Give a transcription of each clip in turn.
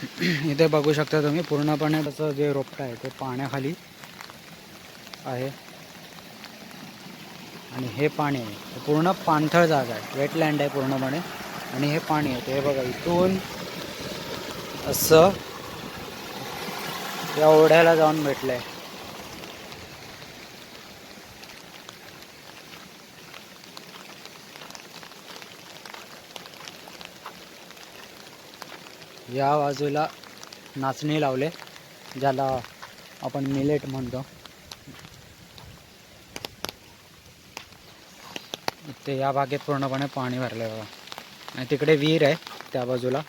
इथे बघू शकता तुम्ही पूर्णपणे त्याचं जे रोपटं आहे ते पाण्याखाली आहे. आणि हे पाणी आहे. पूर्ण पाणथळ जागा आहे. वेटलँड आहे पूर्णपणे. आणि हे पाणी आहे. ते बघा इथून असं या ओढ्याला जाऊन भेटलं आहे या बाजूला नाचणी लावले ज्याला आपण मिलेट म्हणतो. ते या बागेत पूर्णपणे पाणी भरलं आहे बघा. आणि तिकडे विहीर आहे त्या बाजूला.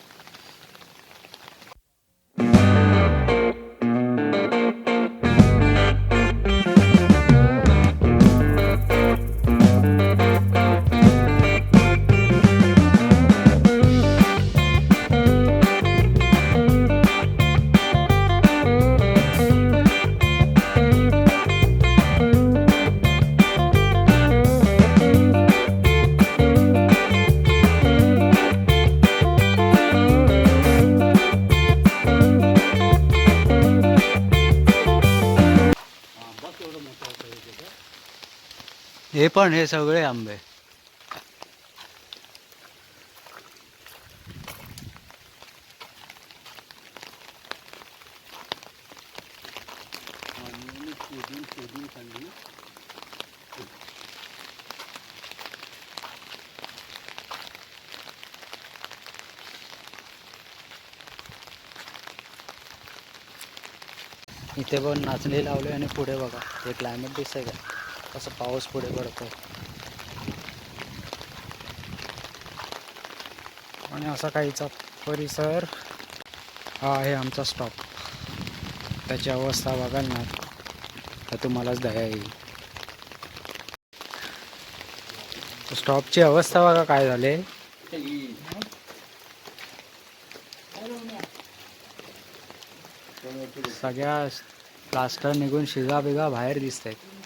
हे पण हे सगळे आंबे. इथे पण नाचणी लावले आणि पुढे बघा. हे क्लायमेट दिसतंय का? कसं पाऊस पुढे पडतो. आणि असा काहीचा परिसर हा आहे आमचा स्टॉप त्याची अवस्था बघाल ना तर तुम्हालाच दया येईल. स्टॉपची अवस्था बघा काय झाले. सगळ्या प्लास्टर निघून शिजा बिगा बाहेर दिसत आहेत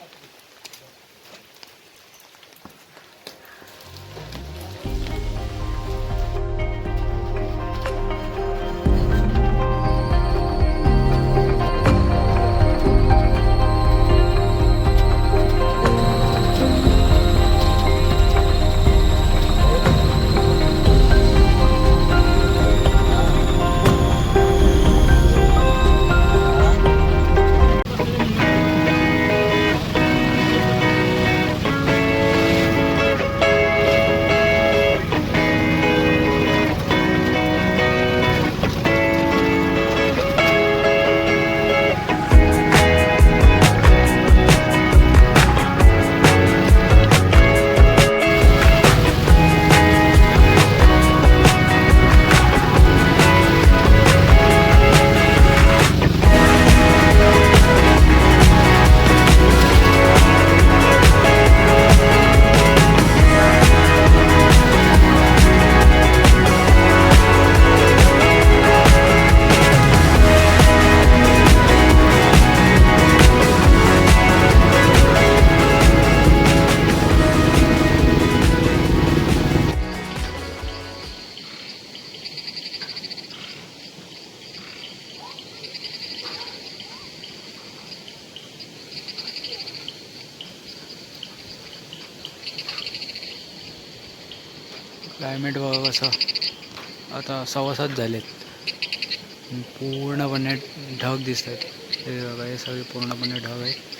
क्लायमेट बघा कसं. आता सव्वासात झालेत. पूर्णपणे ढग दिसत आहेत हे बघा हे सगळे पूर्णपणे ढग आहेत.